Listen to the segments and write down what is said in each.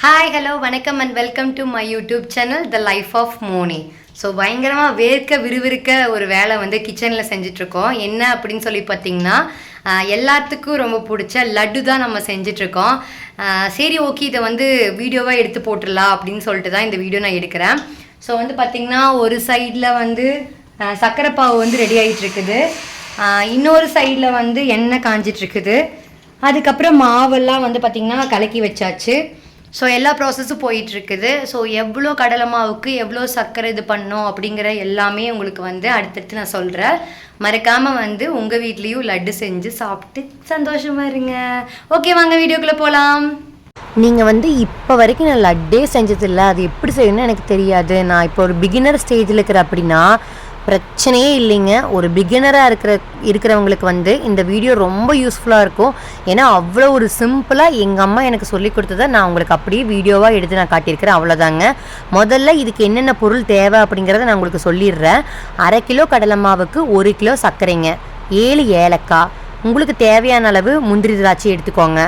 Hi hello வணக்கம் and welcome to my YouTube channel the life of Moni so பயங்கரமாக வேர்க்க விறுவிறுக்க ஒரு வேலை வந்து கிச்சனில் செஞ்சிட்ருக்கோம் என்ன அப்படின்னு சொல்லி பார்த்தீங்கன்னா எல்லாத்துக்கும் ரொம்ப பிடிச்ச லட்டு தான் நம்ம செஞ்சிட்ருக்கோம் சரி ஓகே இதை வந்து வீடியோவாக எடுத்து போட்டுடலாம் அப்படின்னு சொல்லிட்டு தான் இந்த வீடியோ நான் எடுக்கிறேன். ஸோ வந்து பார்த்திங்கன்னா ஒரு சைடில் வந்து ஆஹ், சர்க்கரை பாவு வந்து ரெடி ஆகிட்டு இருக்குது இன்னொரு சைடில் வந்து எண்ணெய் காஞ்சிட்ருக்குது அதுக்கப்புறம் மாவெல்லாம் வந்து பார்த்திங்கன்னா கலக்கி வச்சாச்சு. ஸோ எல்லா ப்ராசஸும் போயிட்டு இருக்குது ஸோ எவ்வளோ கடலை மாவுக்கு எவ்வளோ சர்க்கரை இது பண்ணோம் அப்படிங்கிற எல்லாமே உங்களுக்கு வந்து அடுத்தடுத்து நான் சொல்கிறேன் மறக்காமல் வந்து உங்கள் வீட்லேயும் லட்டு செஞ்சு சாப்பிட்டு சந்தோஷமாக இருங்க. ஓகே வாங்க வீடியோக்குள்ளே போகலாம் நீங்கள் வந்து இப்போ வரைக்கும் நான் லட்டே செஞ்சதில்லை. அது எப்படி செய்யணும்னு எனக்கு தெரியாது. நான் இப்போ ஒரு பிகினர் ஸ்டேஜில் இருக்கிற அப்படின்னா பிரச்சனையே இல்லைங்க. ஒரு பிகினராக இருக்கிற இருக்கிறவங்களுக்கு வந்து இந்த வீடியோ ரொம்ப யூஸ்ஃபுல்லாக இருக்கும். ஏன்னா அவ்வளோ ஒரு சிம்பிளாக எங்கள் அம்மா எனக்கு சொல்லி கொடுத்ததை நான் உங்களுக்கு அப்படியே வீடியோவாக எடுத்து நான் காட்டியிருக்கிறேன். அவ்வளோதாங்க. முதல்ல இதுக்கு என்னென்ன பொருள் தேவை அப்படிங்கிறத நான் உங்களுக்கு சொல்லிடுறேன். அரை கிலோ கடலை மாவுக்கு ஒரு கிலோ சர்க்கரைங்க. ஏழு ஏலக்காய். உங்களுக்கு தேவையான அளவு முந்திரி திராட்சை எடுத்துக்கோங்க.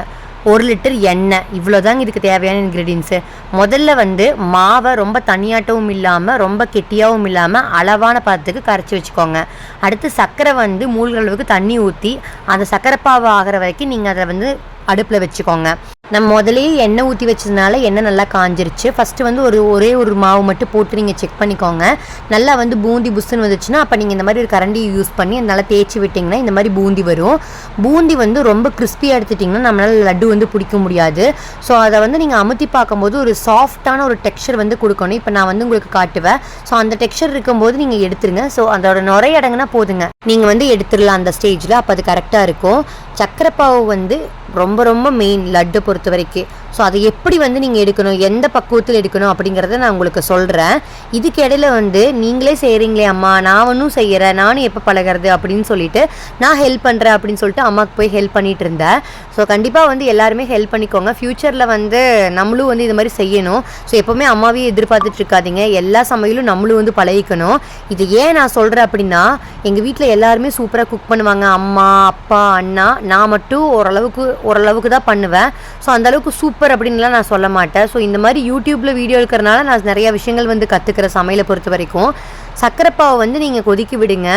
ஒரு லிட்டர் எண்ணெய். இவ்வளோதாங்க இதுக்கு தேவையான இன்க்ரீடியன்ஸு முதல்ல வந்து மாவை ரொம்ப தனியாட்டவும் இல்லாமல் ரொம்ப கெட்டியாகவும் இல்லாமல் அளவான பதத்துக்கு கரைச்சி வச்சுக்கோங்க. அடுத்து சர்க்கரை வந்து மூழ்கிற அளவுக்கு தண்ணி ஊற்றி அந்த சர்க்கரை பாவு ஆகிற வரைக்கும் நீங்கள் அதை வந்து அடுப்பில் வச்சுக்கோங்க. நம்ம முதலே எண்ணெய் ஊற்றி வச்சதுனால எண்ணெய் நல்லா காஞ்சிருச்சு. ஃபஸ்ட்டு வந்து ஒரு ஒரே ஒரு மாவு மட்டும் போட்டு நீங்கள் செக் பண்ணிக்கோங்க. நல்லா வந்து பூந்தி புஸ்ஸுன்னு வந்துச்சுன்னா அப்போ நீங்கள் இந்த மாதிரி ஒரு கரண்டி யூஸ் பண்ணி நல்லா தேய்ச்சி விட்டிங்கன்னா இந்த மாதிரி பூந்தி வரும். பூந்தி வந்து ரொம்ப கிறிஸ்பியாக எடுத்துட்டிங்கன்னா நம்மளால் லட்டு வந்து பிடிக்க முடியாது. ஸோ அதை வந்து நீங்கள் அமுத்தி பார்க்கும்போது ஒரு சாஃப்டான ஒரு டெக்ஸ்சர் வந்து கொடுக்கணும். இப்போ நான் வந்து உங்களுக்கு காட்டுவேன். ஸோ அந்த டெக்ஸ்சர் இருக்கும்போது நீங்கள் எடுத்துருங்க. ஸோ அதோட நுரை அடங்குனா போதுங்க. நீங்கள் வந்து எடுத்துடலாம் அந்த ஸ்டேஜில் அப்போ அது கரெக்டாக இருக்கும். சக்கரை பாவு வந்து ரொம்ப ரொம்ப மெயின் லட்டு பொறுத்த வரைக்கும் ஸோ அதை எப்படி வந்து நீங்கள் எடுக்கணும்? எந்த பக்குவத்தில் எடுக்கணும் அப்படிங்கிறத நான் உங்களுக்கு சொல்கிறேன் இதுக்கு இடையில வந்து நீங்களே செய்கிறீங்களே அம்மா நான் ஒன்றும் செய்கிறேன் நானும் எப்போ பழகிறது அப்படின்னு சொல்லிட்டு நான் ஹெல்ப் பண்ணுறேன் அப்படின்னு சொல்லிட்டு அம்மாவுக்கு போய் ஹெல்ப் பண்ணிட்டு இருந்தேன். ஸோ கண்டிப்பாக வந்து எல்லாருமே ஹெல்ப் பண்ணிக்கோங்க. ஃப்யூச்சரில் வந்து நம்மளும் வந்து இது மாதிரி செய்யணும். ஸோ எப்போவுமே அம்மாவையும் எதிர்பார்த்துட்டு இருக்காதிங்க. எல்லா சமையலும் நம்மளும் வந்து பழகிக்கணும். இது ஏன் நான் சொல்கிறேன் அப்படின்னா எங்கள் வீட்டில் எல்லாருமே சூப்பராக குக் பண்ணுவாங்க. அம்மா அப்பா அண்ணா நான் மட்டும் ஓரளவுக்கு ஓரளவுக்கு தான் பண்ணுவேன். ஸோ அந்தளவுக்கு சூப்பர் அப்படின்லாம் நான் சொல்ல மாட்டேன். ஸோ இந்த மாதிரி யூடியூப்பில் வீடியோ இருக்கிறனால நான் நிறைய விஷயங்கள் வந்து கற்றுக்கிற சமையலை பொறுத்த வரைக்கும். சர்க்கரைப்பாவை வந்து நீங்கள் கொதிக்க விடுங்க.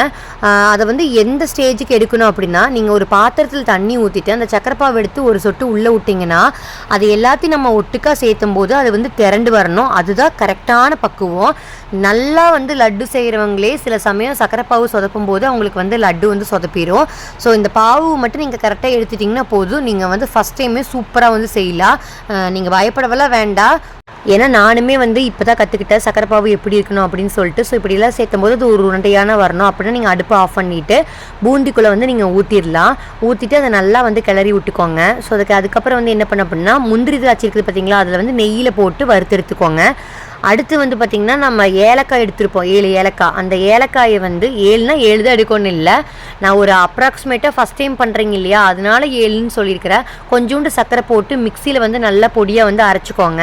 அதை வந்து எந்த ஸ்டேஜுக்கு எடுக்கணும் அப்படின்னா நீங்கள் ஒரு பாத்திரத்தில் தண்ணி ஊற்றிட்டு அந்த சக்கரைப்பாவை எடுத்து ஒரு சொட்டு உள்ளே விட்டிங்கன்னா அது எல்லாத்தையும் நம்ம ஒட்டுக்காக சேர்த்தும் போது அது வந்து திரண்டு வரணும். அதுதான் கரெக்டான பக்குவம். நல்லா வந்து லட்டு செய்கிறவங்களே சில சமயம் சக்கரைப்பாவு சொதப்பும் போது அவங்களுக்கு வந்து லட்டு வந்து சொதப்பிடும் ஸோ இந்த பாவு மட்டும் நீங்கள் கரெக்டாக எடுத்துட்டிங்கன்னா போதும். நீங்கள் வந்து ஃபஸ்ட் டைமே சூப்பராக வந்து செய்யலாம். நீங்கள் பயப்படவெல்லாம் வேண்டாம். ஏன்னா நானுமே வந்து இப்போ தான் கற்றுக்கிட்டேன் சக்கரை பாவு எப்படி இருக்கணும் அப்படின்னு சொல்லிட்டு. ஸோ இப்படிலாம் சேர்த்தும் போது அது ஒரு உருண்டையான வரணும். அப்படின்னா நீங்கள் அடுப்பை ஆஃப் பண்ணிவிட்டு பூந்திக்குள்ளே வந்து நீங்கள் ஊற்றிடலாம் ஊற்றிட்டு அதை நல்லா வந்து கிளறி விட்டுக்கோங்க. ஸோ அதுக்கு அதுக்கப்புறம் வந்து என்ன பண்ண அப்படின்னா முந்திரி திராட்சை இருக்குது பார்த்தீங்களா அதில் வந்து நெய்யில் போட்டு வறுத்து எடுத்துக்கோங்க. அடுத்து வந்து பார்த்திங்கன்னா நம்ம ஏலக்காய் எடுத்திருப்போம் ஏழு ஏலக்காய். அந்த ஏலக்காயை வந்து ஏழுனா ஏழு தான் எடுக்கணும் இல்லை. நான் ஒரு அப்ராக்சிமேட்டாக ஃபஸ்ட் டைம் பண்ணுறீங்க இல்லையா? அதனால ஏழுன்னு சொல்லியிருக்கிறேன். கொஞ்சோண்டு சர்க்கரை போட்டு மிக்சியில் வந்து நல்லா பொடியாக வந்து அரைச்சிக்கோங்க.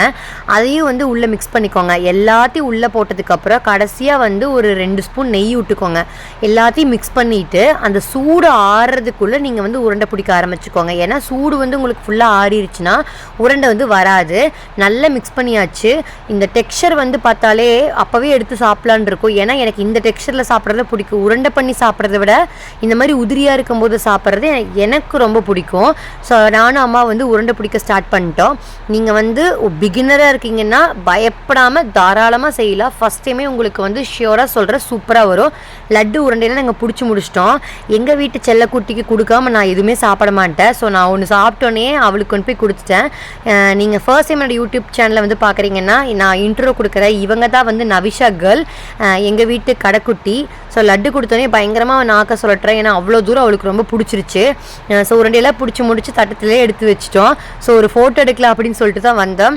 அதையும் வந்து உள்ளே மிக்ஸ் பண்ணிக்கோங்க. எல்லாத்தையும் உள்ளே போட்டதுக்கப்புறம் கடைசியாக வந்து ஒரு ரெண்டு ஸ்பூன் நெய் விட்டுக்கோங்க. எல்லாத்தையும் மிக்ஸ் பண்ணிவிட்டு அந்த சூடு ஆறுறதுக்குள்ளே நீங்கள் வந்து உருண்டை பிடிக்க ஆரம்பிச்சுக்கோங்க. ஏன்னா சூடு வந்து உங்களுக்கு ஃபுல்லாக ஆறிடுச்சுன்னா உருண்டை வந்து வராது. நல்லா மிக்ஸ் பண்ணியாச்சு. இந்த டெக்ஸ்சர் வந்து பார்த்தாலே அப்போவே எடுத்து சாப்பிட்லான் இருக்கும். ஏன்னா எனக்கு இந்த டெக்ஸ்சரில் சாப்பிட்றது பிடிக்கும். உருண்டை பண்ணி சாப்பிட்றத விட இந்த மாதிரி உதிரியாக இருக்கும்போது சாப்பிட்றது எனக்கு ரொம்ப பிடிக்கும். ஸோ நானும் அம்மா வந்து உருண்டை பிடிக்க ஸ்டார்ட் பண்ணிட்டோம். நீங்கள் வந்து பிகினராக இருக்கீங்கன்னா பயப்படாமல் தாராளமாக செய்யலாம். ஃபஸ்ட் டைமே உங்களுக்கு வந்து ஷியோராக சொல்கிற சூப்பராக வரும். லட்டு உருண்டையெல்லாம் நாங்கள் பிடிச்சி முடிச்சிட்டோம். எங்கள் வீட்டு செல்லக்குட்டிக்கு கொடுக்காம நான் எதுவுமே சாப்பிட மாட்டேன். ஸோ நான் ஒன்று சாப்பிட்டோன்னே அவளுக்கு கொண்டு போய் கொடுத்துட்டேன். நீங்கள் ஃபர்ஸ்ட் டைம் என்னோட யூடியூப் சேனலில் வந்து பார்க்குறீங்கன்னா நான் இன்ட்ரோ கொடுக்குறேன் இவங்க தான் வந்து நவிஷா கேர்ள் எங்கள் வீட்டு கடைக்குட்டி. ஸோ லட்டு கொடுத்தோன்னே பயங்கரமாக நாக்க சொல்லட்டுறேன் ஏன்னா அவ்வளோ தூரம் அவளுக்கு ரொம்ப பிடிச்சிருச்சு. ஸோ ரெண்டையெல்லாம் பிடிச்சி முடிச்சு தட்டத்திலே எடுத்து வச்சிட்டோம். ஸோ ஒரு ஃபோட்டோ எடுக்கலாம் அப்படின்னு சொல்லிட்டு தான் வந்தோம்.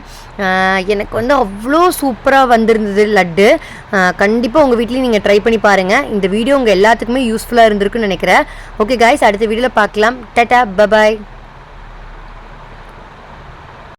எனக்கு வந்து அவ்வளோ சூப்பராக வந்திருந்தது லட்டு. கண்டிப்பாக உங்கள் வீட்லேயும் நீங்கள் ட்ரை பண்ணி பாருங்கள் இந்த வீடியோ உங்கள் எல்லாத்துக்குமே யூஸ்ஃபுல்லாக இருந்திருக்குன்னு நினைக்கிறேன். ஓகே காய்ஸ் அடுத்த வீடியோவில் பார்க்கலாம். Ta-ta bye bye